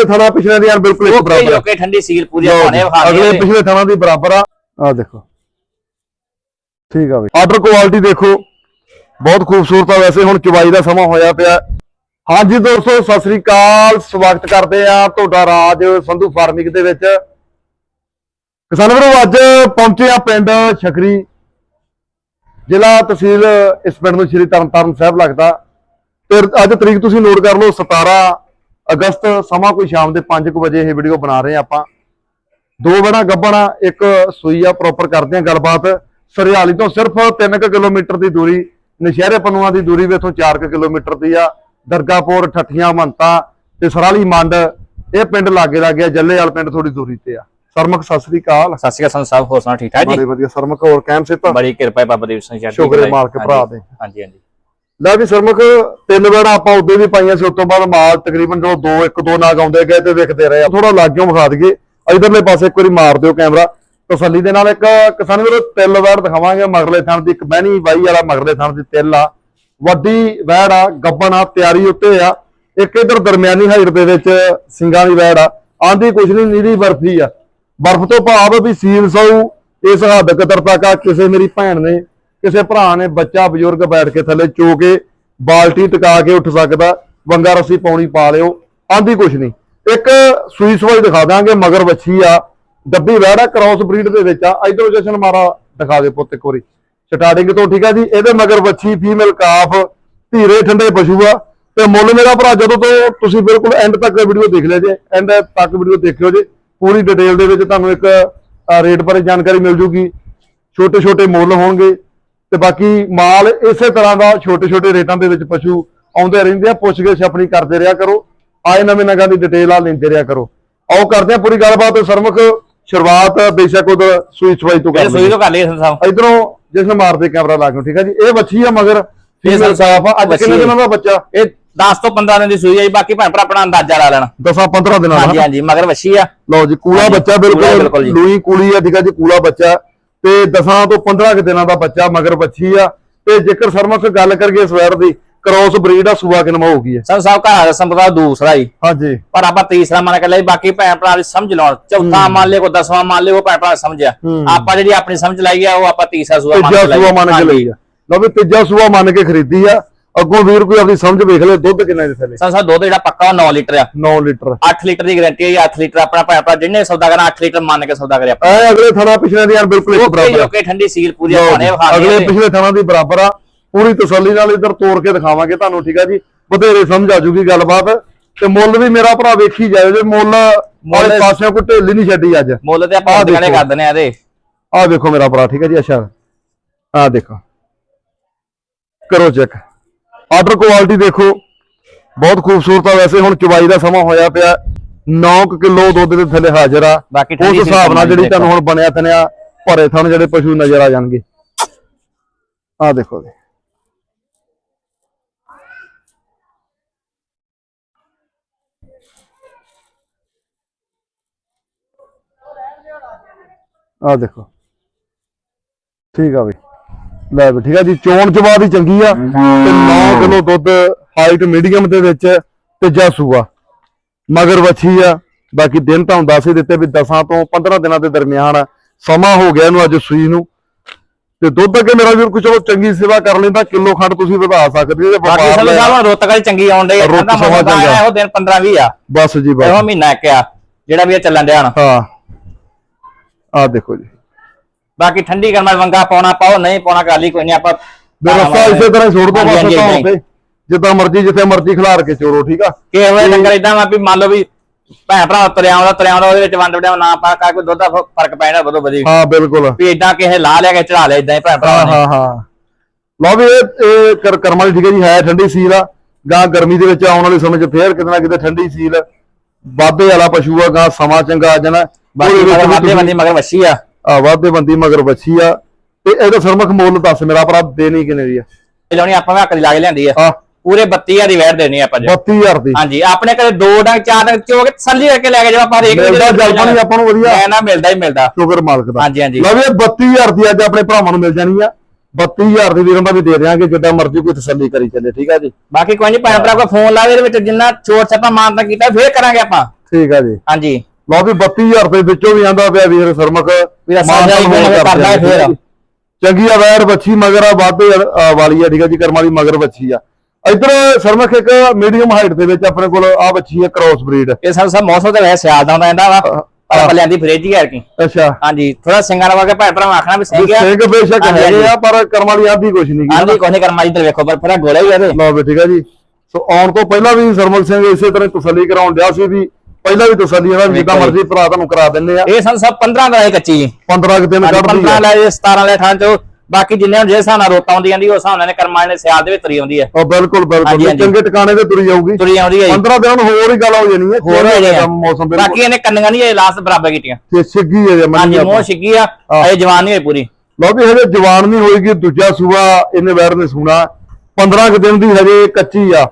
ਅਗਲੇ ਥਾਣਾ ਪਿਛਲੇ ਦੀਆਂ ਬਿਲਕੁਲ ਇੱਕ ਬਰਾਬਰ ਆ। ਓਕੇ ਠੰਡੀ ਸੀਲ ਪੂਰੀ ਵਿਖਾ ਅਗਲੇ ਦੇ ਪਿਛਲੇ ਥਾਣਾ ਦੀ ਬਰਾਬਰ ਆ। ਆ ਦੇਖੋ। ਠੀਕ ਆ ਬਈ। ਆਰਡਰ ਕੁਆਲਿਟੀ ਦੇਖੋ। ਬਹੁਤ ਖੂਬਸੂਰਤ ਆ ਵੈਸੇ ਹੁਣ ਚੁਬਾਈ ਦਾ ਸਮਾਂ ਹੋਇਆ ਪਿਆ। ਹਾਂਜੀ ਦੋਸਤੋ ਸਤਿ ਸ੍ਰੀ ਅਕਾਲ। ਸਵਾਗਤ ਕਰਦੇ ਆ ਤੁਹਾਡਾ ਰਾਜ ਸੰਧੂ ਫਾਰਮਿੰਗ ਦੇ ਵਿੱਚ। ਕਿਸਾਨ ਵੀਰੋ ਅੱਜ ਪਹੁੰਚੇ ਆ ਪਿੰਡ ਛਕਰੀ। ਜ਼ਿਲ੍ਹਾ ਤਹਿਸੀਲ ਇਸ ਪਿੰਡ ਨੂੰ ਸ਼੍ਰੀ ਤਰਨਤਾਰਨ ਸਾਹਿਬ ਲੱਗਦਾ। ਤੇ ਅੱਜ ਤਰੀਕ ਤੁਸੀਂ ਨੋਟ ਕਰ ਲਓ 17 ਅਗਸਤ ਸਮਾਂ ਕੋਈ ਸ਼ਾਮ ਦੇ 5 ਵਜੇ ਇਹ ਵੀਡੀਓ ਬਣਾ ਰਹੇ ਆ ਆਪਾਂ। ਦੋ ਬੜਾ ਗੱਬਣਾ ਇੱਕ ਸੂਈ ਆ ਪ੍ਰੋਪਰ ਕਰਦੇ ਆ ਗੱਲਬਾਤ। ਸਰਿਆਲੀ ਤੋਂ ਸਿਰਫ 3 ਕਿਲੋਮੀਟਰ ਦੀ ਦੂਰੀ ਨਸ਼ਹਿਰੇ ਪਨੂਆ ਦੀ ਦੂਰੀ ਵੀ ਇੱਥੋਂ 4 ਕਿਲੋਮੀਟਰ ਦੀ ਆ। ਦਰਗਾਪੁਰ ਠੱਠੀਆਂ ਮੰਤਾ ਤੇ ਸਰਾਲੀ ਮੰਡ ਇਹ ਪਿੰਡ ਲਾਗੇ ਲਾਗੇ ਆ ਜੱਲੇ ਵਾਲ ਪਿੰਡ ਥੋੜੀ ਦੂਰੀ ਤੇ ਆ। ਸਰਮਕ ਸਤਿ ਸ੍ਰੀ ਅਕਾਲ। ਸਤਿ ਸ਼੍ਰੀ ਅਕਾਲ ਸੰਤ ਸਾਹਿਬ ਹੋਰ ਸੁਣਾ ਠੀਕ ਠਾਕ ਬੜੇ ਜੀ ਵਧੀਆ ਸਰਮਕ ਹੋਰ ਕਹਿਣ ਸੇ ਤਾਂ ਬੜੀ ਕਿਰਪਾ ਹੈ ਬਾਬਾ ਦੀਪ ਸਿੰਘ ਜੀ ਸ਼ੁਕਰ ਹੈ ਮਾਲਕ ਭਰਾ ਦੇ। ਹਾਂਜੀ ਹਾਂਜੀ। ਲੈ ਵੀ ਸਰਮਕ ਤਿੰਨ ਵਾਰ ਆਪਾਂ ਉਦੋਂ ਵੀ ਪਾਈਆਂ ਸੀ ਉਸ ਤੋਂ ਬਾਅਦ ਮਾਲ ਤਕਰੀਬਨ ਜਦੋਂ ਦੋ, ਇੱਕ ਦੋ ਨਾਗ ਆਉਂਦੇ ਗਏ ਤੇ ਵਿਕਦੇ ਰਹੇ ਥੋੜਾ ਲਾਗਿਓਂ ਵਿਖਾ ਦਈਏ। ਇਧਰਲੇ ਪਾਸੇ ਇੱਕ ਵਾਰੀ ਮਾਰ ਦਿਓ ਕੈਮਰਾ। ਤਸੱਲੀ ਦੇ ਨਾਲ ਇੱਕ ਕਿਸਾਨ ਵੀਰੋ ਤਿੱਲ ਵੈੜ ਦਿਖਾਵਾਂਗੇ। ਮਗਰਲੇ ਥਣ ਦੀ ਇੱਕ ਬਹਿਣੀ ਬਾਈ ਵਾਲਾ ਮਗਰਲੇ ਥਣ ਦੀ ਤਿੱਲ ਆ। ਵੱਡੀ ਵੈੜ ਆ, ਗੱਬਣ ਆ, ਤਿਆਰੀ ਉੱਤੇ ਆ। ਇੱਕ ਇਧਰ ਦਰਮਿਆਨੀ ਹਾਈਟ ਦੇ ਵਿੱਚ ਸਿੰਗਾਂ ਦੀ ਵੈੜ ਆ। ਆਂਦੀ ਕੁਛ ਨਹੀਂ ਨੀਰੀ ਬਰਫੀ ਆ। ਬਰਫ਼ ਤੋਂ ਭਾਵ ਵੀ ਸੀਲ ਸੌ ਇਸ ਹੱਦ ਕਦਰ ਤੱਕ ਆ ਕਿਸੇ ਮੇਰੀ ਭੈਣ ਨੇ ਕਿਸੇ ਭਰਾ ਨੇ ਬੱਚਾ ਬਜ਼ੁਰਗ ਬੈਠ ਕੇ ਥੱਲੇ ਚੋ ਕੇ ਬਾਲਟੀ ਟਿਕਾ ਕੇ ਉੱਠ ਸਕਦਾ, ਵੰਗਾ ਰੱਸੀ ਪਾਉਣੀ ਪਾ ਲਿਓ, ਆਂਦੀ ਕੁਛ ਨਹੀਂ। ਇੱਕ ਸੂਈ ਸਵਾਈ ਦਿਖਾ ਦਾਂਗੇ ਮਗਰ ਵੱਛੀ ਆ ਡੱਬੀ ਵੈੜਾ ਕ੍ਰਾਸ ਬਰੀਡ ਦੇ ਵਿੱਚ ਆ। ਇਧਰੋਂ ਜਸ਼ਨ ਮਾਰਾ ਦਿਖਾ ਦੇ ਪੁੱਤ ਇੱਕ ਵਾਰੀ। ਸਟਾਰਟਿੰਗ ਤੋਂ ਠੀਕ ਆ ਜੀ, ਇਹਦੇ ਮਗਰ ਵੱਛੀ ਫੀਮੇਲ ਕਾਫ ਧੀਰੇ ਠੰਡੇ ਪਸ਼ੂ ਆ। ਤੇ ਮੁੱਲ ਮੇਰਾ ਭਰਾ, ਜਦੋਂ ਤੋਂ ਤੁਸੀਂ ਬਿਲਕੁਲ ਐਂਡ ਤੱਕ ਵੀਡੀਓ ਦੇਖ ਲਿਆ ਜੇ ਐਂਡ ਤੱਕ ਵੀਡੀਓ ਦੇਖਿਓ ਜੇ, ਪੂਰੀ ਡਿਟੇਲ ਦੇ ਵਿੱਚ ਤੁਹਾਨੂੰ ਇੱਕ ਰੇਟ ਬਾਰੇ ਜਾਣਕਾਰੀ ਮਿਲ ਜੂਗੀ। ਛੋਟੇ ਛੋਟੇ ਮੁੱਲ ਹੋਣਗੇ। ਤੇ ਬਾਕੀ ਮਾਲ ਇਸੇ ਤਰ੍ਹਾਂ ਦਾ ਛੋਟੇ ਛੋਟੇ ਰੇਟਾਂ ਦੇ ਵਿੱਚ ਪਸ਼ੂ ਆਉਂਦੇ ਰਹਿੰਦੇ ਆ ਪੁੱਛ ਕੇ ਆਪਣੀ ਕਰਦੇ ਰਿਹਾ ਕਰੋ ਆਏ ਨਵੇਂ ਨਗਾਂ ਦੀ ਡਿਟੇਲ ਆ ਲੈਂਦੇ ਰਿਹਾ ਕਰੋ। ਆਓ ਕਰਦੇ ਆ ਪੂਰੀ ਗੱਲਬਾਤ ਸਰਮੁਖ ਸ਼ੁਰੂਆਤ ਬੇਸ਼ੱਕ ਉਧਰ ਸੂਈ ਸਵਾਈ ਤੋਂ ਇਹ ਕਰ ਸੋਈ ਤੋਂ ਕਰ ਲਈ ਸਾਹਿਬ। ਇਧਰੋਂ ਜਿਸ ਨੇ ਮਾਰਦੇ ਕੈਮਰਾ ਲਾ ਕੇ ਠੀਕ ਆ ਜੀ? ਇਹ ਬੱਚੀ ਆ ਮਗਰ ਫੀਮੇਲ ਸਾਫ਼ ਆ। ਅੱਜ ਕਿੰਨੇ ਵੱਛੀ ਆ। ਦਿਨਾਂ ਦਾ ਬੱਚਾ? ਇਹ 10 ਤੋਂ 15 ਦਿਨ ਦੀ ਸੂਈ ਹੈ ਜੀ ਬਾਕੀ ਭੈਣ ਭਰਾ ਆਪਣਾ ਅੰਦਾਜ਼ਾ ਲਾ ਲੈਣ। 10 15 ਦਿਨਾਂ ਹਾਂਜੀ ਦਾ ਹਾਂਜੀ ਮਗਰ ਵਸ਼ੀ ਆ। ਲਓ ਜੀ ਕੂਲਾ ਹਾਂਜੀ, ਬੱਚਾ ਕੂਲਾ ਬਿਲਕੁਲ। ਲੂਈ ਕੂਲੀ ਆ ਠੀਕ ਆ ਜੀ ਕੂਲਾ ਬੱਚਾ। ਤੇ 10 ਤੋਂ 15 ਕੁ ਦਿਨਾਂ ਦਾ ਬੱਚਾ ਮਗਰ ਬੱਚੀ ਆ। ਤੇ ਜੇਕਰ ਸਰਮਕ ਗੱਲ ਕਰੀਏ ਸਵੈਰ ਦੀ ਕ੍ਰੋਸ ਬਰੀਡ ਆ ਸੂਆ ਕਿਨਮਾ ਹੋਊਗੀ ਹੈ। ਸੰਤ ਸਾਹਿਬ ਘਰ ਦਾ ਸੰਪਦਾ ਦੂਸਰਾ ਹੀ। ਹਾਂਜੀ। ਪਰ ਆਪਾਂ ਤੀਸਰਾ ਮੰਨ ਕੇ ਲਈ ਬਾਕੀ ਭੈਣ ਭਰਾ ਦੀ ਸਮਝ ਲਾਉਣ। ਚੌਥਾ ਮੰਨ ਲਿਓ ਕੋ ਦਸਵਾਂ ਮੰਨ ਲਿਓ ਭੈਣ ਭਰਾ ਸਮਝਿਆ। ਹੂੰ। ਆਪਾਂ ਜਿਹੜੀ ਆਪਣੀ ਸਮਝ ਲਾਈ ਆ ਉਹ ਆਪਾਂ ਤੀਸਰਾ ਸੂਆ ਮੰਨ ਕੇ ਲਈ ਸੂਆ ਮੰਨ ਕੇ ਲਈ ਆ ਲਓ ਵੀ ਤੀਜਾ ਸੂਆ ਮੰਨ ਕੇ ਖਰੀਦੀ ਆ। ਅੱਗੋਂ ਵੀਰ ਕੋਈ ਆਪਣੀ ਸਮਝ ਵੇਖ ਲੈ ਦੁੱਧ ਕਿੰਨਾ ਦੇ ਥੱਲੇ। ਸੰਤ ਸਾਹਿਬ ਦੁੱਧ ਜਿਹੜਾ ਪੱਕਾ ਉਹ 9 ਲੀਟਰ ਆ। 9 ਲੀਟਰ। 8 ਲੀਟਰ ਦੀ ਗਾਰੰਟੀ ਹੈ 8 ਲੀਟਰ ਆਪਣਾ ਭੈਣ ਭਰਾ ਜਿੰਨੇ ਸੌਦਾ ਕਰਨਾ 8 ਲੀਟਰ ਮੰਨ ਕੇ ਸੌਦਾ ਕਰੇ ਆਪਾਂ ਐ ਅਗਲੇ ਥਾਣਾ ਪਿਛਲੇ ਦੀਆਂ ਬਿਲਕੁਲ ਇੱਕ ਬਰਾਬਰ ਆ। ਓਕੇ ਠੰਡੀ ਸੀਲ ਪੂਰੀ ਜੀ, ਵਿਖਾ ਅਗਲੇ ਦੇ ਪਿਛਲੇ ਥਾਣਾ ਦੀ ਬਰਾਬਰ ਆ। ਪੂਰੀ ਤਸੱਲੀ ਨਾਲ ਇੱਧਰ ਤੋੜ ਕੇ ਦਿਖਾਵਾਂਗੇ ਤੁਹਾਨੂੰ ਠੀਕ ਆ ਜੀ? ਬਥੇਰੇ ਸਮਝ ਆ ਜੂਗੀ ਗੱਲਬਾਤ। ਤੇ ਮੁੱਲ ਵੀ ਮੇਰਾ ਭਰਾ ਵੇਖੀ ਜਾਏ ਜੇ ਮੁੱਲ ਵਾਲੇ ਪਾਸਿਓਂ ਕੋਈ ਢੇਲੀ ਨਹੀਂ ਛੱਡੀ ਅੱਜ। ਮੁੱਲ ਤੇ ਆਪਾਂ ਆਹ ਦੁਕਾਨੇ ਦੇਖੋ। ਕਰ ਦਨੇ ਆ ਇਹਦੇ। ਆਹ ਦੇਖੋ ਮੇਰਾ ਭਰਾ ਠੀਕ ਹੈ ਜੀ ਅੱਛਾ। ਆਹ ਦੇਖੋ। ਕਰੋ ਚੈੱਕ। ਆਰਡਰ ਕੁਆਲਿਟੀ ਦੇਖੋ। ਬਹੁਤ ਖੂਬਸੂਰਤ ਆ ਵੈਸੇ ਹੁਣ ਚੁਬਾਈ ਦਾ ਸਮਾਂ ਹੋਇਆ ਪਿਆ। 9 ਕਿਲੋ ਦੁੱਧ ਦੇ ਥੱਲੇ ਹਾਜ਼ਰ ਆ। ਉਸ ਹਿਸਾਬ ਨਾਲ ਜਿਹੜੀ ਤੁਹਾਨੂੰ ਹੁਣ ਬਣਿਆ ਤਨਿਆ ਭਰੇ ਥਣ ਜਿਹੜੇ ਪਸ਼ੂ ਨਜ਼ਰ ਆ ਜਾਣਗੇ। ਆਹ ਦੇਖੋ ਜੀ। ਆਹ ਦੇਖੋ। ਠੀਕ ਆ ਬਈ। ਲੈ ਵੀ ਠੀਕ ਆ ਜੀ ਚੋਣ ਚਵਾ ਦੀ ਚੰਗੀ ਆ। ਤੇ 9 ਕਿਲੋ ਦੁੱਧ ਹਾਈਟ ਮੀਡੀਅਮ ਦੇ ਵਿੱਚ ਤੀਜਾ ਸੂਆ ਮਗਰ ਵੱਛੀ ਆ। ਬਾਕੀ ਦਿਨ ਤਾਂ ਦੱਸ ਹੀ ਦਿੱਤੇ ਵੀ 10 ਤੋਂ 15 ਦਿਨਾਂ ਦੇ ਦਰਮਿਆਨ ਆ। ਸਮਾਂ ਹੋ ਗਿਆ ਇਹਨੂੰ ਅੱਜ ਸੂਈ ਨੂੰ। ਤੇ ਦੁੱਧ ਅੱਗੇ ਮੇਰਾ ਵੀਰ ਕੋਈ ਚਲੋ ਚੰਗੀ ਸੇਵਾ ਕਰ ਲੈਂਦਾ ਕਿਲੋ ਖੰਡ ਤੁਸੀਂ ਵਧਾ ਸਕਦੇ ਜੇ ਬਾਕੀ ਲੈ- ਸਾਹਿਬ ਰੁੱਤ ਕਾਲੀ ਚੰਗੀ ਆਉਣ ਡਈ ਸਮਾਂ ਮੌਸਮ। ਆਇਆ ਉਹ ਦਿਨ 15 20 ਆ। ਬਸ ਜੀ ਬਸ। ਇਹੋ ਮਹੀਨਾ ਇੱਕ ਆ ਜਿਹੜਾ ਵੀ ਇਹ ਚੱਲਣ ਡਿਆ ਹਾਂ। ਆਹ ਦੇਖੋ ਜੀ। ਬਾਕੀ ਠੰਡੀ ਗਰਮਾ ਵੰਗਾ ਪਾਉਣਾ ਪਾਓ ਨਹੀਂ ਪਾਉਣਾ ਕਾਲੀ ਕੋਈ ਨਹੀਂ ਆਪਾਂ ਰਸਤਾ ਇਸੇ ਤਰ੍ਹਾਂ ਹੀ ਛੋੜ ਦੋ ਬਸ ਹਾਂਜੀ, ਤਾਂ ਹਾਂਜੀ। ਤੇ ਜਿੱਦਾਂ ਮਰਜ਼ੀ ਜਿੱਥੇ ਮਰਜ਼ੀ ਖਿਲਾਰ ਕੇ ਚੋਰੋ ਠੀਕ ਆ? ਕਿ ਹੋਏ ਡੰਗਰ ਇਦਾਂ ਵਾ ਵੀ ਮੰਨ ਲਓ ਵੀ ਭੈਣ ਭਰਾ ਤੁਰਿਆ ਆਉਂਦਾ ਤੁਰਿਆ ਆਉਂਦਾ ਉਹਦੇ ਵਿੱਚ ਵੰਡ ਵਡਿਆ ਨਾ ਪਾ ਕਾ ਕੋਈ ਦੁੱਧ ਦਾ ਫ- ਫ਼ਰਕ ਪੈਣਾ ਬਦੋ ਬਦੀ ਹਾਂ ਬਿਲਕੁਲ। ਵੀ ਇਦਾਂ ਕਿਸੇ ਲਾ ਲਿਆ ਕੇ ਚੜਾ ਲਿਆ ਇਦਾਂ ਹੀ ਭੈਣ ਭਰਾ ਹਾਂ ਨੇ। ਹਾਂ ਹਾਂ। ਲਓ ਵੀ ਇਹ ਇਹ ਕਰ ਕਰਮਾਂ ਦੀ ਠੀਕ ਹੈ ਜੀ ਹੈ ਠੰਡੀ ਸੀਲ ਆ। ਗਾਂ ਗਰਮੀ ਦੇ ਵਿੱਚ ਆਉਣ ਵਾਲੇ ਸਮੇਂ 'ਚ ਫੇਰ ਕਿਤੇ ਨਾ ਕਿਤੇ ਠੰਡੀ ਸੀਲ। ਵਾਧੇ ਵਾਲਾ ਪਸ਼ੂ ਆ ਗਾਂ ਸਮਾਂ ਚੰਗਾ ਆ ਜਾਣਾ। ਬਾਕੀ ਉਹਦੇ ਵਿੱਚ ਮਗਰ ਵੀ ਵਾਦੇ ਬੰਦੀ ਮਗਰ ਵੱਛੀ ਆ। ਵਾਧੇ ਬੰਦੀ ਮਗਰ ਬੱਚੀ ਆ। ਤੇ ਇਹਦਾ ਸਰਮਖ ਮੁੱਲ ਦੱਸ ਮੇਰਾ ਭਰਾ ਦੇਣੀ ਕਿੰਨੇ ਦੀ ਆ? ਲਾਉਣੀ ਆਪਾਂ ਵੀ ਹੱਕ ਦੀ ਲਾ ਕੇ ਲਿਆਂਦੀ ਆ। ਪੂਰੇ 32000 ਦੀ ਵੈਟ ਦੇਣੀ ਆਪਾਂ ਜੀ। 32000 ਦੀ। ਹਾਂਜੀ ਆਪਣੇ ਘਰੇ ਦੋ ਡੰਗ ਚਾਰ ਡੰਗ ਚੋ ਕੇ ਸੱਲੀ ਕਰਕੇ ਲੈ ਕੇ ਜਾਓ ਆਪਾਂ ਹਰੇਕ ਮਿਲਦਾ ਜਲ ਪਾਣੀ ਆਪਾਂ ਨੂੰ ਵਧੀਆ। ਮੈਂ ਨਾ ਮਿਲਦਾ ਹੀ ਮਿਲਦਾ। ਸ਼ੁਕਰ ਮਾਲਕ ਦਾ। ਹਾਂਜੀ, ਹਾਂਜੀ। ਲਓ ਵੀ ਇਹ 32000 ਦੀ ਅੱਜ ਆਪਣੇ ਭਰਾਵਾਂ ਨੂੰ ਮਿਲ ਜਾਣੀ ਆ। 32000 ਦੀ ਵੀਰਾਂ ਦਾ ਵੀ ਦੇ ਦਿਆਂਗੇ ਜਿੱਦਾਂ ਮਰਜ਼ੀ ਕੋਈ ਤਸੱਲੀ ਕਰੀ ਚੱਲੇ ਠੀਕ ਆ ਜੀ? ਬਾਕੀ ਕੋਈ ਨਹੀਂ ਭੈਣ ਭਰਾ ਕੋਈ ਫੋਨ ਲਾਵੇ ਇਹਦੇ ਵਿੱਚ ਜਿੰਨਾ ਛੋਟ ਛਾਪਾ ਮਾਨਤਾ ਕੀਤਾ ਫੇਰ ਕਰਾਂਗੇ ਆਪਾਂ। ਠੀਕ ਆ ਜੀ। ਹਾਂਜੀ। ਲਓ ਵੀ 32000 ਰੁਪਏ ਵਿੱਚੋਂ ਵੀ ਆਂਦਾ ਪਿਆ ਵੀਰ ਸਰਮਕ ਵੀਰ ਹੀ ਕਰਦਾ ਫਿਰ। ਚੰਗੀ ਆ ਵੈੜ ਬੱਚੀ ਮਗਰ ਆ ਵੱਧ ਵਾਲੀ ਆ ਠੀਕ ਆ ਜੀ ਕਰਮ ਵਾਲੀ ਮਗਰ ਬੱਚੀ ਆ। ਇਧਰ ਸਰਮਕ ਇੱਕ ਮੀਡੀਅਮ ਹਾਈਟ ਦੇ ਵਿੱਚ ਆਪਣੇ ਕੋਲ ਆ ਬੱਚੀ ਆ ਕ੍ਰੋਸ ਬਰੀਡ ਇਹ ਸਭ ਸਭ ਮੌਸਮ ਤੇ ਵੈਸੇ ਸਿਆਲ ਦਾ ਰਹਿੰਦਾ ਵਾ। ਪਰ ਦੀ ਫ੍ਰਿਜ ਹੀ ਹੈ ਕੀ ਅੱਛਾ। ਹਾਂਜੀ ਥੋੜਾ ਸਿੰਗਾਂ ਦਾ ਵਰਗਾ ਭਾਈ ਭਰਾ ਆਖਣਾ ਵੀ ਸਿੰਘ ਆ। ਸਿੰਘ ਬੇਸ਼ੱਕ ਹੈਗੇ। ਆ ਪਰ ਕਰਮ ਵਾਲੀ ਆਂਦੀ ਕੁਛ ਨਹੀਂ ਹਾਂਜੀ ਕੋਈ ਨਹੀਂ ਕਰਮਾ ਤੇ ਵੇਖੋ ਪਰ ਫਿਰ ਗੋਲੇ ਹੀ ਆ ਇਹਦੇ। ਲਓ ਵੀ ਠੀਕ ਆ ਜੀ। ਸੋ ਆਉਣ ਤੋਂ ਪਹਿਲਾਂ ਵੀ ਸਰਮਲ ਸਿੰਘ ਇਸੇ ਤਰ੍ਹਾਂ ਤਸੱਲੀ ਕਰਾਉਣ ਡਿਆ ਸੀ ਵੀ ਪਹਿਲਾਂ ਵੀ ਤਸੱਲੀ ਇਹਨਾਂ ਜਿੱਦਾਂ। ਮਰਜ਼ੀ ਭਰਾ ਤੁਹਾਨੂੰ ਕਰਾ ਦਿੰਦੇ ਆ। ਇਹ ਸਨ ਸਭ 15 ਦਾ ਇਹ ਕੱਚੀ। ਜੀ 15 ਕੁ ਦਿਨ ਕੱਢਦੀ 15 ਆ ਲੈ ਜੇ 17 ਲੈ ਠਾਂ ਚੋ। ਬਾਕੀ ਜਿੰਨੇ ਹੁਣ ਜੇ ਨਾਲ ਰੋਤਾ ਆਉਂਦੀ ਜਾਂਦੀ ਉਸ ਹਿਸਾਬ ਨਾਲ ਇਹਨੇ ਕਰਮਾਂ ਨੇ ਸਿਆਲ ਦੇ ਵਿੱਚ ਤੁਰੀ ਆਉਂਦੀ ਹੈ ਉਹ ਬਿਲਕੁਲ ਬਿਲਕੁਲ। ਚੰਗੇ ਟਿਕਾਣੇ ਤੇ ਤੁਰੀ ਜਾਊਗੀ ਤੁਰੀ ਆਉਂਦੀ ਹੈ ਜੀ। 15 ਦਿਨ ਹੋਰ ਹੀ ਗੱਲ ਹੋ ਜਾਣੀ ਹੈ ਹੋਰ ਹੋ ਜਿਹੜਾ ਜਾਏ ਮੌਸਮ ਬਾਕੀ ਬਿਲਕੁਲ ਇਹਨੇ ਕੰਨੀਆਂ ਨਹੀਂ ਇਹ ਲਾਸਟ ਬਰਾਬਰ ਕੀਤੀਆਂ। ਤੇ ਸਿੱਗੀ ਹੈ ਮੰਨੀ ਹਾਂਜੀ। ਮੋਹ ਛਿੱਗੀ ਆ। ਇਹ ਜਵਾਨ ਨਹੀਂ ਹੋਈ ਪੂਰੀ। ਲਓ ਵੀ ਹਜੇ ਜਵਾਨ ਨਹੀਂ ਹੋਏਗੀ ਦੂਜਾ ਸੂਆ ਇਹਨੇ ਵੈਰ ਨੇ ਸੂਣਾ। 15 ਕੁ ਦਿਨ ਦੀ ਹਜੇ ਕੱਚੀ ਆ।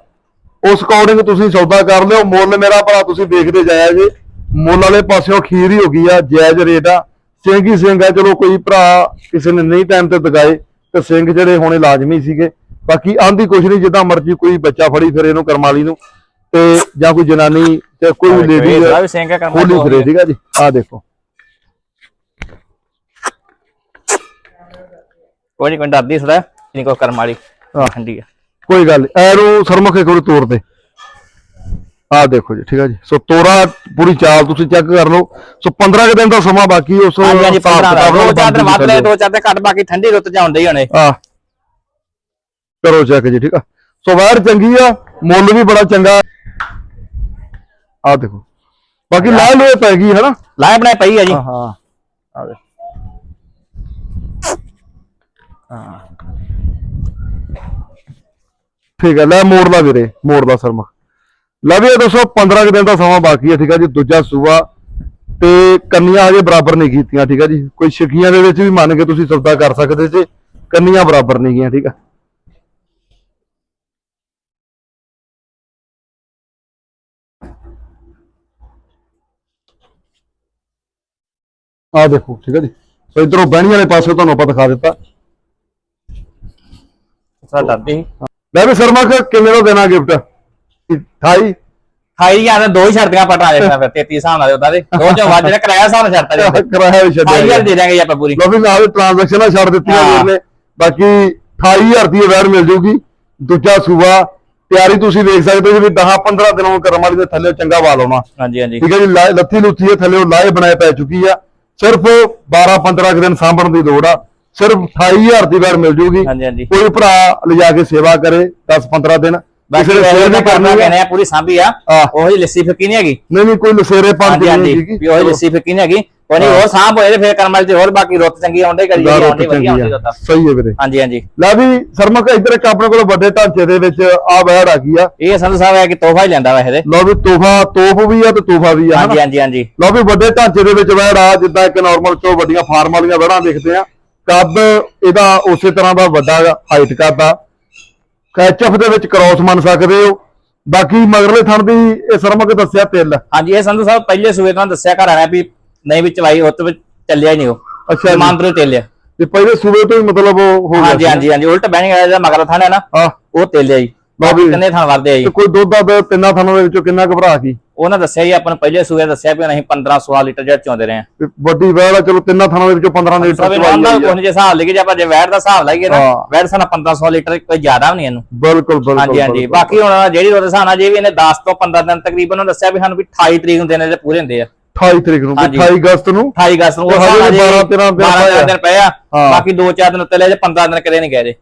ਉਸ ਅਕੋਰਡਿੰਗ ਤੁਸੀਂ ਸੌਦਾ ਕਰ ਲਿਓ। ਮੁੱਲ ਮੇਰਾ ਭਰਾ ਤੁਸੀਂ ਦੇਖਦੇ ਜਾਇਆ ਜੇ। ਮੁੱਲ ਵਾਲੇ ਪਾਸਿਓਂ ਖੀਰ ਹੀ ਹੋ ਗਈ ਆ ਜਾਇਜ਼ ਰੇਟ ਆ। ਸਿੰਘ ਹੀ ਸਿੰਘ ਆ ਚਲੋ ਕੋਈ ਭਰਾ ਕਿਸੇ ਨੇ ਨਹੀਂ ਟਾਈਮ ਤੇ ਦਗਾਏ ਤੇ ਸਿੰਘ ਜਿਹੜੇ ਹੋਣੇ ਲਾਜ਼ਮੀ ਸੀਗੇ। ਬਾਕੀ ਆਂਦੀ ਕੁਛ ਨਹੀਂ ਜਿੱਦਾਂ ਮਰਜ਼ੀ ਕੋਈ ਬੱਚਾ ਫੜੀ ਫਿਰੇ ਇਹਨੂੰ ਕਰਮਾਲੀ ਨੂੰ। ਤੇ ਜਾਂ ਕੋਈ ਜਨਾਨੀ ਤੇ ਕੋਈ ਲੇਡੀ ਖੋਲੀ ਫਿਰੇ ਠੀਕ ਆ ਜੀ? ਆ ਦੇਖੋ। ਕੋਈ ਨਹੀਂ ਕੋਈ ਡਰਦੀ ਥੋੜਾ ਨਹੀਂ ਕੋਈ ਕਰਮ ਵਾਲੀ ਹਾਂ। ਠੰਡੀ ਆ। ਕੋਈ ਗੱਲ ਨੀ। ਐਰੋ ਸਰਮੁਖ ਇੱਕ ਵਾਰੀ ਤੋੜ ਦੇ ਆ ਦੇਖੋ ਜੀ ਠੀਕ ਹੈ ਜੀ। ਸੋ ਤੋਰਾ ਪੂਰੀ ਚਾਲ ਤੁਸੀਂ ਚੈੱਕ ਕਰ ਲਓ। ਸੋ 15 ਕੁ ਦਿਨ ਦਾ ਸਮਾਂ ਬਾਕੀ ਉਸ ਹਾਂਜੀ ਹਾਂਜੀ ਹਿਸਾਬ 15 ਦਾ। ਕਿਤਾਬ ਨਾਲ ਦੋ ਚਾਰ ਦਿਨ ਵੱਧ ਬਣਦੀ ਲੈ ਦੋ ਚਾਰ ਦਿਨ ਘੱਟ ਬਾਕੀ ਠੰਡੀ ਰੁੱਤ ਚ ਆਉਂਦੇ ਹੀ ਹੋਣੇ। ਆ ਕਰੋ ਚੈੱਕ ਜੀ ਠੀਕ ਆ। ਸੋ ਵਾਰ ਚੰਗੀ ਆ ਮੁੱਲ ਵੀ ਬੜਾ ਚੰਗਾ। ਆ ਦੇਖੋ। ਬਾਕੀ ਲਾਹ ਲੋਏ ਪੈ ਗਈ ਹੈ ਨਾ ਲਾਏ ਬਣਾਏ ਪਈ ਆ ਜੀ। ਹਾਂ ਹਾਂ ਆ ਦੇ ਠੀਕ ਹੈ, ਲੈ ਮੋੜ ਦਾ ਵੀਰੇ, ਮੋੜ ਦਾ ਸਰਮਾ। ਲੈ ਵੀ ਦੱਸੋ 15 ਕੁ ਦਿਨ ਦਾ ਸਮਾਂ ਬਾਕੀ ਹੈ, ਠੀਕ ਹੈ ਜੀ, ਦੂਜਾ ਸੂਆ ਤੇ ਕੰਨੀਆਂ ਹਜੇ ਬਰਾਬਰ ਨਹੀਂ ਕੀਤੀਆਂ, ਠੀਕ ਹੈ ਜੀ। ਕੋਈ ਸ਼ਕੀਆਂ ਦੇ ਵਿੱਚ ਵੀ ਮੰਨ ਕੇ ਤੁਸੀਂ ਸੌਦਾ ਕਰ ਸਕਦੇ ਜੇ, ਕੰਨੀਆਂ ਬਰਾਬਰ ਨਹੀਂ ਗਈਆਂ, ਠੀਕ ਹੈ। ਆ ਦੇਖੋ, ਠੀਕ ਹੈ ਜੀ। ਸੋ ਇਧਰੋਂ ਬਹਿਣੀ ਵਾਲੇ ਪਾਸੇ ਤੁਹਾਨੂੰ ਆਪਾਂ ਦਿਖਾ ਦਿੱਤਾ। ਸਾ ਡਰਦੀ ਲੈ ਵੀ ਸ਼ਰਮਾ ਕਿ ਕਿੰਨੇ ਦਾ ਦੇਣਾ ਗਿਫਟ 28 ਖਾਈ ਜਾਂ ਦੋ ਹੀ ਛੱਡਦੀਆਂ ਪਟਾ ਦੇਖਣਾ ਫਿਰ 33 ਹਿਸਾਬ ਨਾਲ ਉਹਦਾ ਦੇ। ਦੋ ਚੋਂ ਵੱਧ ਜਿਹੜਾ ਕਿਰਾਇਆ ਹਿਸਾਬ ਨਾਲ ਛੱਡਤਾ ਜੀ ਕਰਾਇਆ ਵੀ ਛੱਡਿਆ ਦੇ ਦਾਂਗੇ ਜੀ ਆਪਾਂ ਪੂਰੀ। ਲੋ ਵੀ ਨਾਲ ਟ੍ਰਾਂਜੈਕਸ਼ਨਾਂ ਛੱਡ ਦਿੱਤੀਆਂ। ਵੀਰ ਨੇ। ਬਾਕੀ 28000 ਦੀ ਵੈਰ ਮਿਲ ਜੂਗੀ। ਦੂਜਾ ਸੂਆ ਤਿਆਰੀ ਤੁਸੀਂ ਵੇਖ ਸਕਦੇ ਹੋ ਵੀ 10 15 ਦਿਨਾਂ ਕਰਮ ਵਾਲੀ ਦੇ ਥੱਲੇ ਚੰਗਾ ਵਾਲ ਆਉਣਾ। ਹਾਂਜੀ ਹਾਂਜੀ। ਠੀਕ ਹੈ ਜੀ ਲੱਥੀ ਲੁੱਥੀ ਥੱਲੇ ਲਾਏ ਬਣਾਏ ਪੈ ਚੁੱਕੀ ਆ। ਸਿਰਫ 12 15 ਕੁ ਦਿਨ ਸਾਂਭਣ ਦੀ ਲੋੜ ਆ। ਸਿਰਫ 28000 ਦੀ ਵੈਰ ਮਿਲ ਜੂਗੀ। ਹਾਂਜੀ ਹਾਂਜੀ। ਕੋਈ ਭਰਾ ਲਿਜਾ ਕੇ ਸੇਵਾ ਕਰੇ 10 15 ਦਿਨ। ਬਾਕੀ ਸੇਵਾ ਤਾਂ ਨਹੀਂ ਕਰਨਾ ਕਹਿੰਦੇ ਆ। ਪੂਰੀ ਸਾਂਭੀ ਆ। ਉਹੀ ਲੱਸੀ ਫਿੱਕੀ ਨਹੀਂ ਹੈਗੀ। ਨਹੀਂ ਨਹੀਂ ਕੋਈ ਲਸੇਰੇ ਹਾਂਜੀ ਹਾਂਜੀ ਨਹੀਂ ਵੀ ਉਹੀ ਲੱਸੀ ਫਿੱਕੀ ਨਹੀਂ ਹੈਗੀ। ਕੋਈ ਨਹੀਂ। ਹੋਰ ਸਾਂਭ ਹੋਏ ਤੇ ਫਿਰ ਕਰਮ ਵਾਲੀ ਤੇ ਹੋਰ ਬਾਕੀ ਰੁੱਤ ਚੰਗੀ ਆਉਂਦੇ ਕਰੀ ਆਉਂਦੀ ਵਧੀਆ ਆਉਂਦੀ ਸਹੀ ਹੈ ਵੀਰੇ। ਹਾਂਜੀ ਹਾਂਜੀ। ਲੈ ਵੀ ਸਰਮਕ ਇੱਧਰ ਇੱਕ ਆਪਣੇ ਕੋਲ ਵੱਡੇ ਢਾਂਚੇ ਦੇ ਵਿੱਚ ਆ ਵੈੜ ਆ ਗਈ ਆ। ਇਹ ਸੰਤ ਸਾਹਿਬ ਹੈ ਕਿ ਤੋਹਫਾ ਹੀ ਲੈਂਦਾ ਵਾ ਇਹਦੇ ਲਓ ਵੀ ਤੋਹਫਾ ਤੋਹਫ ਵੀ ਆ ਤੇ ਤੋਹਫਾ ਵੀ ਆ ਹਾਂਜੀ? ਹਾਂਜੀ ਹਾਂਜੀ। ਲਓ ਵੀ ਵੱਡੇ ਢਾਂਚੇ ਦੇ ਵਿੱਚ ਵੈੜ ਆ ਜਿੱਦਾਂ ਇੱਕ ਨਾਰਮਲ ਚੋਂ ਵੱਡੀਆਂ ਫਾਰਮ ਵਾਲੀਆਂ ਵੈੜਾਂ ਦੇਖਦੇ ਆ। ਕੱਦ ਇਹਦਾ ਉਸੇ ਤਰ੍ਹਾਂ ਦਾ ਵੱਡਾ ਹਾਈਟ ਕੱਦ ਆ। ਕੈਚਅਪ ਦੇ ਵਿੱਚ ਕ੍ਰਾਸ ਮੰਨ ਸਕਦੇ ਹੋ। ਬਾਕੀ ਮਗਰਲੇ ਥਣ ਦੀ ਇਹ ਸਰਮਕ ਦੱਸਿਆ ਤਿਲ। ਹਾਂਜੀ ਇਹ ਸੰਧੂ ਸਾਹਿਬ ਪਹਿਲੇ ਸੂਏ ਤੋਂ ਦੱਸਿਆ ਘਰ ਆਇਆ ਵੀ ਨਹੀਂ ਵੀ ਚਵਾਈ ਉਹ ਤੋਂ ਵੀ ਚੱਲਿਆ ਹੀ ਨਹੀਂ ਉਹ। ਅੱਛਾ ਮਾਨਦਰੋਂ ਚੱਲਿਆ ਤੇ ਪਹਿਲੇ ਸੂਬੇ ਤੋਂ ਹੀ ਮਤਲਬ ਹੋ ਗਿਆ ਹਾਂਜੀ ਹਾਂਜੀ ਹਾਂਜੀ ਉਲਟ ਬਹਿਣੀ ਵਾਲਾ ਜਿਹੜਾ ਮਗਰ ਥਾਣਾ ਨਾ ਉਹ ਤੇਲਿਆ ਜੀ। ਵੀ। ਕਿੰਨੇ ਥਾਂ ਵਰਦੇ ਆ ਜੀ ਤੇ ਕੋਈ ਦੁੱਧ ਦਾ ਤਿੰਨਾਂ ਥਣਾਂ ਦੇ ਵਿੱਚੋਂ ਕਿੰਨਾ ਘਬਰਾ ਗਈ ਉਹਨਾਂ ਦੱਸਿਆ ਜੀ ਆਪਾਂ ਨੂੰ ਪਹਿਲੇ ਸੂਏ ਦੱਸਿਆ ਵੀ ਅਸੀਂ 15 16 ਲੀਟਰ ਜਿਹੜਾ ਚੋਂਦੇ ਰਹੇ ਆ ਵੱਡੀ ਵੈੜ ਆ ਚਲੋ ਤਿੰਨਾਂ ਥਣਾਂ ਦੇ ਵਿੱਚੋਂ 15 ਲੀਟਰ ਚਵਾਈ ਆ। ਕੋਲ ਜੇ ਹਿਸਾਬ ਲਈਏ ਜੇ ਆਪਾਂ ਜੇ ਵੈਟ ਦਾ ਹਿਸਾਬ ਲਾਈਏ ਨਾ। ਵੈਟ ਸਾਨਾ 1500 ਲੀਟਰ ਕੋਈ ਜ਼ਿਆਦਾ ਵੀ ਨਹੀਂ ਇਹਨੂੰ ਬਿਲਕੁਲ ਬਿਲਕੁਲ ਹਾਂਜੀ ਹਾਂਜੀ। ਬਾਕੀ ਹੁਣ ਜਿਹੜੀ ਰੋਜ਼ ਹਿਸਾਬ ਨਾਲ ਜੇ ਵੀ ਇਹਨੇ 10 ਤੋਂ 15 ਦਿਨ ਤਕਰੀਬਨ ਉਹਨੇ ਦੱਸਿਆ ਵੀ ਸਾਨੂੰ ਵੀ 28 ਤਰੀਕ ਨੂੰ ਦਿਨ ਦੇ ਪੂਰੇ ਹੁੰਦੇ ਆ 28 ਤਰੀਕ ਨੂੰ ਵੀ ਹਾਂਜੀ। 28 ਅਗਸਤ ਨੂੰ 28 ਅਗਸਤ ਨੂੰ ਹਜੇ ਜੀ 12 13 ਦਿਨ 12 ਪਏ ਆ। ਦਿਨ ਪਏ ਆ ਹਾਂ। ਬਾਕੀ 2-4 ਦਿਨ ਉੱਤੇ ਲੈ ਜੇ 15 ਦਿਨ ਕਦੇ ਨਹੀਂ ਗਏ ਜੇ।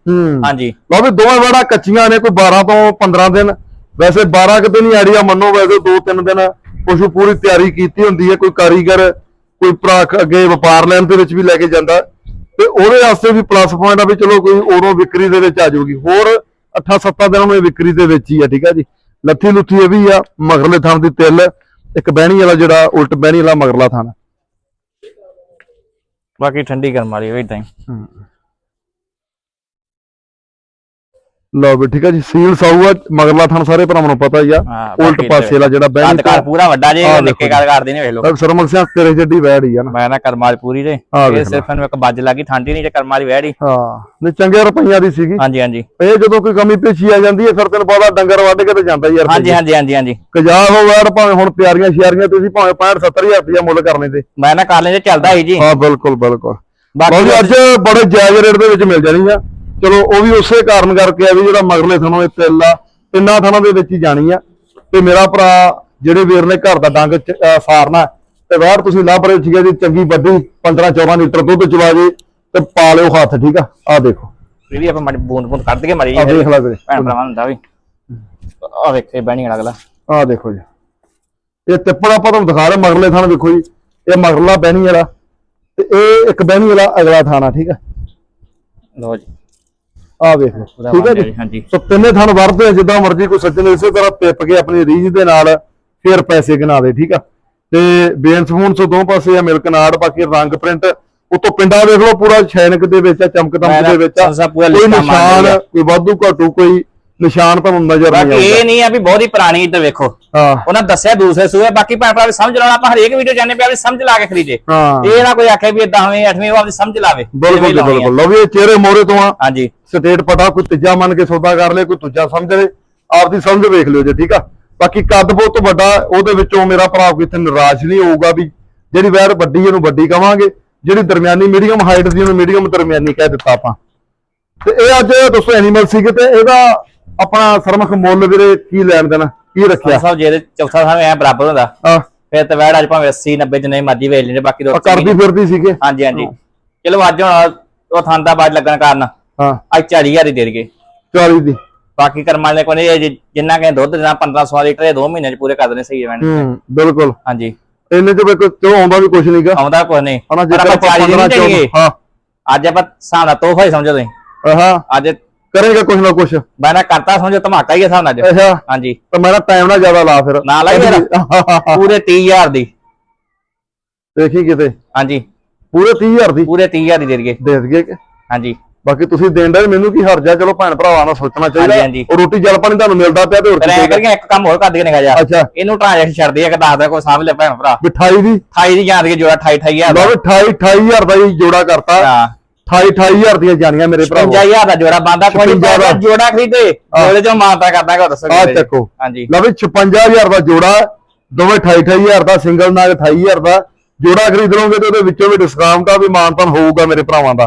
ਹਾਂਜੀ। ਲਓ ਵੀ ਦੋਵੇਂ ਵੜਾ ਕੱਚੀਆਂ ਨੇ ਕੋਈ 12 ਤੋਂ 15 ਦਿਨ। ਵੈਸੇ 12 ਕਿਤੇ ਨਹੀਂ ਆਈਡੀਆ ਮੰਨੋ ਵੈਸੇ 2-3 ਦਿਨ ਪਸ਼ੂ ਪੂਰੀ ਤਿਆਰੀ ਕੀਤੀ ਹੁੰਦੀ ਹੈ ਕੋਈ ਕਾਰੀਗਰ ਕੋਈ ਭਰਾ ਅੱਗੇ ਵਪਾਰ ਲੈਣ ਦੇ ਵਿੱਚ ਵੀ ਲੈ ਕੇ ਜਾਂਦਾ। ਤੇ ਉਹਦੇ ਵਾਸਤੇ ਵੀ ਪਲੱਸ ਪੁਆਇੰਟ ਆ ਵੀ ਚਲੋ ਕੋਈ ਉਦੋਂ ਵਿਕਰੀ ਦੇ ਵਿੱਚ ਆ ਜਾਊਗੀ। ਹੋਰ 8-7 ਦਿਨਾਂ ਨੂੰ ਇਹ ਵਿਕਰੀ ਦੇ ਵਿੱਚ ਹੀ ਆ ਠੀਕ ਆ ਜੀ। ਲੱਥੀ ਲੁੱਥੀ ਇਹ ਵੀ ਆ ਮਗਰਲੇ ਥਾਂ ਦੀ ਤਿਲ। ਇੱਕ ਬਹਿਣੀ ਵਾਲਾ ਜਿਹੜਾ ਉਲਟ ਬਹਿਣੀ ਵਾਲਾ ਮਗਰਲਾ ਥਾਂ ਬਾਕੀ ਠੰਡੀ ਗਰਮ ਵਾਲੀ ਹੋਈ ਤਾਂ ਲਓ ਵੀ ਠੀਕ ਹੈ ਜੀ ਸੀਲ ਸਾਊ ਆ ਮਗਰਲਾ ਥਣ ਸਾਰੇ ਭਰਾਵਾਂ ਨੂੰ ਪਤਾ ਹੀ ਆ ਹਾਂ, ਉਲਟ ਬਾਕੀ ਪਾਸੇ ਵਾਲਾ ਜਿਹੜਾ ਬੈਠ ਕੰਦਕਾਰ ਪੂਰਾ ਵੱਡਾ ਜੇ ਆਹ ਨਿੱਕੇ ਦੇਖੋ ਗੱਲ ਕਰਦੇ ਨੇ ਵੇਖ ਲਓ। ਸਰਮਕ ਸਿੰਘ ਤੇਰੇ ਜੱਡੀ ਵੈੜ ਹੀ ਆ ਨਾ। ਮੈਂ ਨਾ ਕਰਮਾਲ ਪੂਰੀ ਜੇ ਆਹ ਇਹ ਵੇਖ ਸਿਰਫ ਇਹਨੂੰ ਇੱਕ ਬੱਜ ਲੱਗੀ ਠੰਡੀ ਨਹੀਂ ਤੇ ਕਰਮਾਲ ਦੀ ਵਹਿੜੀ ਹਾਂ। ਨਹੀਂ ਚੰਗੇ ਰੁਪਈਆਂ ਦੀ ਸੀਗੀ। ਹਾਂਜੀ ਹਾਂਜੀ। ਇਹ ਜਦੋਂ ਕੋਈ ਕਮੀ ਪੇਸ਼ੀ ਆ ਜਾਂਦੀ ਹੈ ਫਿਰ ਤੈਨੂੰ ਪਤਾ ਡੰਗਰ ਵੱਢ ਕੇ ਤੇ ਜਾਂਦਾ ਯਾਰ ਹਾਂਜੀ ਹਾਂਜੀ ਹਾਂਜੀ ਹਾਂਜੀ। ਕਜਾ ਹੋ ਵੈੜ ਭਾਵੇਂ ਹੁਣ ਪਿਆਰੀਆਂ ਸ਼ਿਆਰੀਆਂ ਤੁਸੀਂ ਭਾਵੇਂ 65 70000 ਰੁਪਇਆ ਮੁੱਲ ਕਰ ਲੈਂਦੇ ਮੈਂ ਨਾ ਕਰ ਲੈਂਦੇ ਚੱਲਦਾ ਸੀ ਜੀ। ਹਾਂ ਬਿਲਕੁਲ ਬਿਲਕੁਲ। ਬਾਕੀ ਬਾਕੀ ਅੱਜ ਬੜੇ ਜਾਇਜ਼ ਰੇਟ ਦੇ ਵਿੱਚ ਮਿਲ ਜਾਣੀ ਆ। ਚਲੋ ਉਹ ਵੀ ਉਸੇ ਕਾਰਨ ਕਰਕੇ ਆ ਵੀ ਜਿਹੜਾ ਮਗਰਲੇ ਥਣੋਂ ਇਹ ਤਿੱਲ ਆ ਤਿੰਨਾਂ ਥਣਾਂ ਦੇ ਵਿੱਚ ਹੀ ਜਾਣੀ ਆ। ਤੇ ਮੇਰਾ ਭਰਾ ਜਿਹੜੇ ਵੀਰ ਨੇ ਘਰ ਦਾ ਡੰਗ ਸਾਰਨਾ ਤੇ ਬਾਹਰ ਤੁਸੀਂ ਲੱਭ ਰਹੇ ਸੀਗੇ ਜੀ ਚੰਗੀ ਵੱਡੀ 15 14 ਲੀਟਰ ਦੁੱਧ ਚਵਾ ਜੇ ਤੇ ਪਾ ਲਿਓ ਹੱਥ ਠੀਕ ਆ? ਆ ਦੇਖੋ। ਇਹ ਵੀ ਆਪਾਂ ਮਾੜੀ ਬੂੰਦ ਬੂੰਦ ਕੱਢ ਕੇ ਮਰੀ ਆ ਦੇਖ ਲੈ ਵੀਰੇ। ਭੈਣ ਭਰਾਵਾਂ ਹੁੰਦਾ ਵੀ। ਆ ਵੇਖੇ ਬਹਿਣੀ ਅਗਲਾ। ਆ ਦੇਖੋ ਜੀ। ਇਹ ਤਿੱਪੜ ਆਪਾਂ ਤੁਹਾਨੂੰ ਦਿਖਾ ਰਹੇ ਮਗਰਲੇ ਥਾਣ ਦੇਖੋ ਜੀ। ਇਹ ਮਗਰਲਾ ਬਹਿਣੀ ਵਾਲਾ ਤੇ ਇਹ ਇੱਕ ਬਹਿਣੀ ਵਾਲਾ ਅਗਲਾ ਥਾਣਾ ਠੀਕ ਆ। ਲੋ ਜੀ। ਆ ਵੇਖ ਲਓ ਠੀਕ ਹੈ ਜੀ? ਹਾਂਜੀ। ਸੋ ਤਿੰਨੇ ਥਣ ਵਰਦੇ ਜਿੱਦਾਂ ਮਰਜ਼ੀ ਕੋਈ ਸੱਜਣ ਇਸੇ ਤਰ੍ਹਾਂ ਪਿੱਪ ਕੇ ਆਪਣੀ ਰੀਝ ਦੇ ਨਾਲ ਫਿਰ ਪੈਸੇ ਗਿਣਾ ਦੇ ਠੀਕ ਆ? ਤੇ ਬੇਨਸ ਫੋਨ ਸੋ ਦੋ ਪਾਸੇ ਆ ਮਿਲਕ ਨਾੜ ਬਾਕੀ ਰੰਗ ਪ੍ਰਿੰਟ ਉਤੋਂ ਪਿੰਡਾ ਦੇਖ ਲਓ ਪੂਰਾ ਸ਼ੈਨਕ ਦੇ ਵਿੱਚ ਆ ਚਮਕ ਦਮਕ ਦੇ ਵਿੱਚ ਆ। ਕੋਈ ਨਿਸ਼ਾਨ। ਕੋਈ ਵਾਧੂ ਘਾਟੂ ਕੋਈ ਨਿਸ਼ਾਨ ਤੁਹਾਨੂੰ ਨਜ਼ਰ ਬਾਕੀ ਨਹੀਂ ਇਹ ਆਉਂਦਾ ਨਹੀਂ ਆ ਵੀ ਬਹੁਤ ਹੀ ਪੁਰਾਣੀ ਇੱਧਰ ਵੇਖੋ। ਹਾਂ। ਉਹਨਾਂ ਦੱਸਿਆ ਦੂਸਰੇ ਸੂਏ ਬਾਕੀ ਭੈਣ ਭਰਾ ਵੀ ਸਮਝ ਲਾਉਣਾ ਆਪਾਂ ਹਰੇਕ ਵੀਡੀਓ ਜਾਣੇ ਪਿਆ ਵੀ ਸਮਝ ਲਾ ਕੇ ਖਰੀਦੇ। ਹਾਂ। ਇਹ ਨਾ ਕੋਈ ਆਖੇ ਵੀ ਇਦਾਂ ਹੋਵੇ 8ਵੀਂ ਉਹ ਆਪਦੀ ਸਮਝ ਲਾਵੇ। ਬਿਲਕੁਲ ਜੀ। ਬਿਲਕੁਲ। ਲਓ ਵੀ ਇਹ ਚਿਹਰੇ ਮੋਰੇ ਤੋਂ ਆ। ਹਾਂਜੀ। ਸਟੇਟ ਪਟਾ ਕੋਈ ਤੀਜਾ ਮੰਨ ਕੇ ਸੌਦਾ ਕਰ ਲੇ ਕੋਈ ਦੂਜਾ ਸਮਝ ਲੇ ਆਪਦੀ ਸਮਝ ਵੇਖ ਲਿਓ ਜੀ ਠੀਕ ਆ? ਬਾਕੀ ਕੱਦ ਬਹੁਤ ਵੱਡਾ ਉਹਦੇ ਵਿੱਚੋਂ ਮੇਰਾ ਭਰਾ ਕੋਈ ਇੱਥੇ ਨਿਰਾਸ਼ ਨਹੀਂ ਹੋਊਗਾ ਵੀ ਜਿਹੜੀ ਵੈਰ ਵੱਡੀ ਇਹਨੂੰ ਵੱਡੀ ਕਵਾਂਗੇ। ਜਿਹੜੀ ਦਰਮਿਆਨੀ ਮੀਡੀਅਮ ਹਾਈਟ ਦੀ ਉਹਨੂੰ ਮੀਡੀਅਮ ਦਰਮਿਆਨੀ ਕਹਿ ਦਿੱਤਾ ਆਪਾਂ। ਤੇ ਇਹ ਅੱਜ ਦੋਸਤੋ ਐਨੀਮਲ ਸੀਗੇ ਤੇ ਇਹਦਾ ਆਪਣਾ ਸਰਮਖ ਮੁੱਲ ਵੀਰੇ ਕੀ ਲੈਣ ਦੇਣਾ? ਕੀ ਰੱਖਿਆ? ਸਾਹਿਬ ਜੇ ਚੌਥਾ ਸਾਨੂੰ ਐ ਬਰਾਬਰ ਹੁੰਦਾ। ਆ ਫਿਰ ਤੇ ਵੈੜ ਅੱਜ ਭਾਵੇਂ 80 90 ਜਿੰਨੇ ਮਰਜ਼ੀ ਵੇਚ ਲੈਂਦੇ ਬਾਕੀ ਦੋ ਕਰਦੀ ਫਿਰਦੀ ਸੀਗੇ। ਹਾਂਜੀ ਹਾਂਜੀ। ਚਲੋ ਅੱਜ ਹੁਣ ਉਹ ਥਾਂਦਾ ਬਾਜ ਲੱਗਣ ਕਾਰਨ ਹਾਂ। ਅੱਜ 40000 ਹੀ ਦੇ ਦੇਗੇ 40 ਦੀ। ਬਾਕੀ ਕਰਮਾਂ ਵਾਲੇ ਜਿ- ਜਿੰਨਾ ਕਿ ਦੁੱਧ ਦੇਣਾ 1500 ਲੀਟਰ ਇਹ 2 ਮਹੀਨੇ ਚ ਪੂਰੇ ਕਰ ਦੇਣੇ ਸਹੀ ਹੈ ਹੂੰ ਬਿਲਕੁਲ। ਹਾਂਜੀ। ਇੰਨੇ ਚ ਵੀ ਕੋਈ ਚਲੋ ਆਉਂਦਾ ਵੀ ਕੁਝ ਨਹੀਂਗਾ। ਆਉਂਦਾ ਕੁਝ ਨਹੀਂ। ਹਨਾ ਪਰ ਜੇਕਰ ਆਪਾਂ 40 15 ਨਹੀਂ ਦੇਣਗੇ। ਹਾਂ। ਅੱਜ ਆਪਾਂ ਨਾਲ ਤੋਹਫਾ ਹੀ ਸਮਝੋ ਤੁਸੀਂ। ਹਾਂ ਅੱਜ ਕਰੇਗਾ ਕੁਝ ਨਾ ਕੁਝ ਮੈਂ ਨਾ ਕਰਤਾ ਸਮਝੋ ਧਮਾਕਾ ਹੀ ਹਿਸਾਬ ਨਾਲ ਅੱਜ। ਅੱਛਾ। ਹਾਂਜੀ। ਤਾਂ ਮੇਰਾ ਟਾਈਮ ਨਾ ਜ਼ਿਆਦਾ ਲਾ ਫਿਰ। ਨਾ ਲਾਈ ਫਿਰ। ਪੂਰੇ 30000 ਦੀ। ਦੇਖੀ ਕਿਤੇ। ਹਾਂਜੀ। ਪੂਰੇ 30000 ਦੀ? ਪੂਰੇ 30000 ਦੀ ਦੇ ਦੇਗੇ ਦੇ ਦਈਏ ਕਿ? ਹਾਂਜੀ। ਬਾਕੀ ਤੁਸੀਂ ਦੇਣ ਦਾ ਮੈਨੂੰ ਕੀ ਹਰਜਾ ਚਲੋ ਭੈਣ ਭਰਾਵਾਂ ਨਾਲ ਸੋਚਣਾ ਚਾਹੀਦਾ। ਉਹ ਰੋਟੀ ਜਲ ਪਾਣੀ ਤੁਹਾਨੂੰ ਮਿਲਦਾ ਪਿਆ ਤੇ ਹੋਰ ਕੀ ਕਰਕੇ ਇੱਕ ਕੰਮ ਹੋਰ ਕਰ ਦੇ ਨਿਕਾ ਜਾ ਅੱਛਾ। ਇਹਨੂੰ ਟ੍ਰਾਂਜੈਕਸ਼ਨ ਛੱਡ ਦੇ ਇੱਕ ਦੱਸ ਦੇ ਕੋਈ ਸਾਹਮਣੇ ਭੈਣ ਭਰਾ। ਮਿਠਾਈ ਦੀ? 28 ਦੀ ਜਾਂਦ ਕੇ ਜੋੜਾ 28 28000 ਦਾ। ਲਓ 28 28000 ਦਾ ਜੋੜਾ ਕਰਤਾ। ਹਾਂ। 28 28000 ਦੀਆਂ ਜਾਣੀਆਂ ਮੇਰੇ ਭਰਾਵੋ। 55000 ਦਾ ਜੋੜਾ ਬੰਦਾ ਕੋਈ ਨਹੀਂ 56 ਦਾ। ਪਾਉਂਦਾ ਜੋੜਾ ਖਰੀਦੇ ਜੋੜੇ ਚੋਂ ਮਾਨਤਾ ਕਰਦਾ ਕੋ ਦੱਸੋ ਆ। ਚੱਕੋ ਹਾਂਜੀ। ਲਓ ਵੀ 56000 ਦਾ ਜੋੜਾ ਦੋਵੇਂ 28 28000 ਦਾ ਸਿੰਗਲ ਨਾਲ 28000 ਦਾ। ਜੋੜਾ ਖਰੀਦ ਲਓਗੇ ਤੇ ਉਹਦੇ ਵਿੱਚੋਂ ਵੀ ਡਿਸਕਾਊਂਟ ਆ ਵੀ ਮਾਨਤਨ ਹੋਊਗਾ ਮੇਰੇ ਭਰਾਵਾਂ ਦਾ।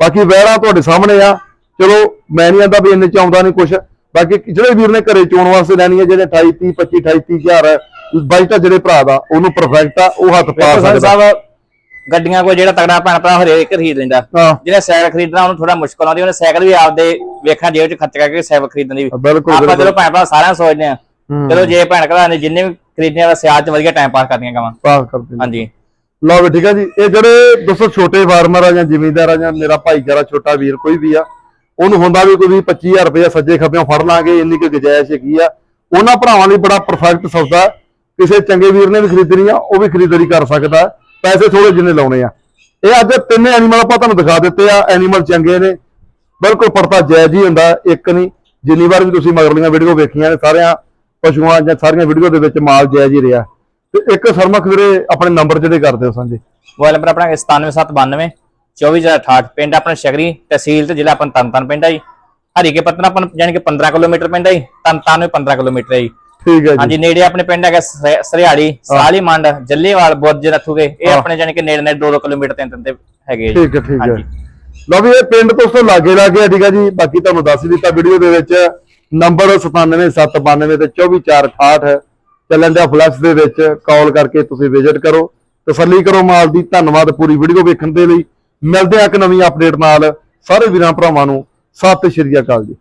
ਬਾਕੀ ਵਹਿਰਾ ਤੁਹਾਡੇ ਸਾਹਮਣੇ ਆ। ਚਲੋ ਮੈਂ ਨਹੀਂ ਆਂਦਾ ਵੀ ਇੰਨੇ ਚ ਆਉਂਦਾ ਨਹੀਂ ਕੁਛ। ਬਾਕੀ ਜਿਹੜੇ ਵੀਰ ਨੇ ਘਰੇ ਚੋਣ ਵਾਸਤੇ ਲੈਣੀ ਹੈ ਜਿਹੜੇ 28 30 25 28 30000 ਬਜਟ ਜਿਹੜੇ ਭਰਾ ਦਾ ਉਹਨੂੰ ਪਰਫੈਕਟ ਆ ਉਹ ਹੱਥ ਪਾ ਸਕਦਾ। ਸਾਹਿਬ ਗੱਡੀਆਂ ਕੋਈ ਜਿਹੜਾ ਤਗੜਾ ਭੈਣ ਭਰਾ ਹਰੇਕ ਖਰੀਦ ਲੈਂਦਾ। ਹਾਂ। ਜਿਹਨੇ ਸਾਈਕਲ ਖਰੀਦਣਾ ਉਹਨੂੰ ਥੋੜਾ ਮੁਸ਼ਕਲ ਆਉਂਦੀ ਉਹਨੇ ਸਾਈਕਲ ਵੀ ਆਪਦੇ ਵੇਖਾਂ ਜੇਬ 'ਚ ਖਰਚ ਕਰਕੇ ਸਾਈਕਲ ਖਰੀਦਣ ਦੀ ਵੀ। ਆਪਾਂ ਚਲੋ ਭੈਣ ਭਰਾ ਸਾਰਿਆਂ ਸੋਚਦੇ ਆ। ਚਲੋ ਜੇ ਭੈਣ ਭਰਾ ਨੇ ਜਿੰਨੇ ਵੀ ਖਰੀਦਣੇ ਆ ਸਿਆਲ 'ਚ ਵਧੀਆ ਟਾਈਮ ਪਾਸ ਕਰਦੀਆਂ ਪਾਸ ਦਿੰਦੇ। ਹਾਂਜੀ। ਲਓ ਵੀ ਠੀਕ ਆ ਜੀ। ਇਹ ਜਿਹੜੇ ਦੋਸਤੋ ਛੋਟੇ ਫਾਰਮਰ ਆ ਜਾਂ ਜ਼ਿਮੀਂਦਾਰ ਆ ਜਾਂ ਮੇਰਾ ਭਾਈਚਾਰਾ ਛੋਟਾ ਵੀਰ ਕੋਈ ਵੀ ਆ ਉਹਨੂੰ ਹੁੰਦਾ ਵੀ ਕੋਈ 25000 ਰੁਪਏ ਸੱਜੇ ਖੱਬਿਓਂ ਫੜ ਲਾਂਗੇ ਇੰਨੀ ਕੁ ਗੁਜਾਇਸ਼ ਹੈਗੀ ਆ। ਉਹਨਾਂ ਭਰਾਵਾਂ ਲਈ ਬੜਾ ਪਰਫੈਕਟ ਸੌਦਾ। ਕਿਸੇ ਚੰਗੇ ਵੀਰ ਨੇ ਵੀ ਖਰੀਦਣੀ ਆ ਉਹ ਵੀ ਖਰੀਦਦਾਰੀ ਕਰ ਸਕਦਾ। ਪੈਸੇ ਥੋੜੇ ਜਿੰਨੇ ਲਾਉਣੇ ਆ। ਇਹ ਅੱਜ ਤਿੰਨੇ ਐਨੀਮਲ ਆਪਾਂ ਤੁਹਾਨੂੰ ਦਿਖਾ ਦਿੱਤੇ ਆ ਐਨੀਮਲ ਚੰਗੇ ਨੇ। ਬਿਲਕੁਲ ਪਰਤਾ ਜਾਇਜ਼ ਹੀ ਹੁੰਦਾ, ਇੱਕ ਨਹੀਂ। ਜਿੰਨੀ ਵਾਰ ਵੀ ਤੁਸੀਂ ਮਗਰਲੀਆਂ ਵੀਡੀਓ ਵੇਖੀਆਂ ਨੇ, ਸਾਰਿਆਂ ਪਸ਼ੂਆਂ ਜਾਂ ਸਾਰੀਆਂ ਵੀਡੀਓ ਦੇ ਵਿੱਚ ਮਾਲ ਜਾਇਜ਼ ਹੀ ਰਿਹਾ। ਤੇ ਇੱਕ ਸਰਮਖ ਵੀਰੇ, ਆਪਣੇ ਨੰਬਰ ਜਿਹੜੇ ਕਰਦੇ ਹੋ ਸਾਂਝੇ। ਮੋਬਾਈਲ ਨੰਬਰ ਆਪਣਾ 97792 24068 ਪਿੰਡ ਆਪਣਾ ਸ਼ਗਰੀ, ਤਹਿਸੀਲ ਤੇ ਜ਼ਿਲ੍ਹਾ ਆਪਣਾ ਤਨਤਨ ਪਿੰਡ ਆ ਜੀ। ਹਰੀਕੇ ਪੱਤਨ ਆਪਾਂ ਨੂੰ ਕਿ 15 ਕਿਲੋਮੀਟਰ ਪਿੰਡ ਆ ਜੀ ਤਨਤਨ ਵੀ 15 ਕਿਲੋਮੀਟਰ ਹੈ ਜੀ। ਠੀਕ ਹੈ ਜੀ। ਹਾਂਜੀ ਨੇੜੇ ਆਪਣੇ ਪਿੰਡ ਹੈਗਾ ਸ- ਸਰਿਆੜੀ ਸਾਲੀ ਮੰਡ ਜੱਲੇਵਾਲ ਬੁਰਜ ਰਥੂਗੇ ਇਹ ਆਪਣੇ ਯਾਨੀ ਕਿ ਨੇੜੇ ਨੇੜੇ 2-2 ਕਿਲੋਮੀਟਰ ਤਿੰਨ ਤੇ ਹੈਗੇ ਜੀ। ਠੀਕ ਹੈ ਠੀਕ ਹੈ। ਲਓ ਵੀ ਇਹ ਪਿੰਡ ਤੋਂ ਤੋਂ ਲਾਗੇ ਲਾਗੇ ਆ ਠੀਕ ਹੈ ਜੀ। ਬਾਕੀ ਤੁਹਾਨੂੰ ਦੱਸ ਦਿੱਤਾ ਵੀਡੀਓ ਦੇ ਵਿੱਚ। ਨੰਬਰ 97792 ਤੇ 24468 ਚੱਲਣ ਦਾ ਫਲੈਕਸ ਦੇ ਵਿੱਚ। ਕਾਲ ਕਰਕੇ ਤੁਸੀਂ ਵਿਜ਼ਿਟ ਕਰੋ। ਤਸੱਲੀ ਕਰੋ ਮਾਲ ਦੀ। ਧੰਨਵਾਦ ਪੂਰੀ ਵੀਡੀਓ ਵੇਖਣ ਦੇ ਲਈ। ਮਿਲਦੇ ਆ ਇੱਕ ਨਵੀਂ ਅਪਡੇਟ ਨਾਲ। ਸਾਰੇ ਵੀਰਾਂ ਭਰਾਵਾਂ ਨੂੰ। ਸਤਿ ਸ਼੍ਰੀ ਅਕਾਲ ਜੀ।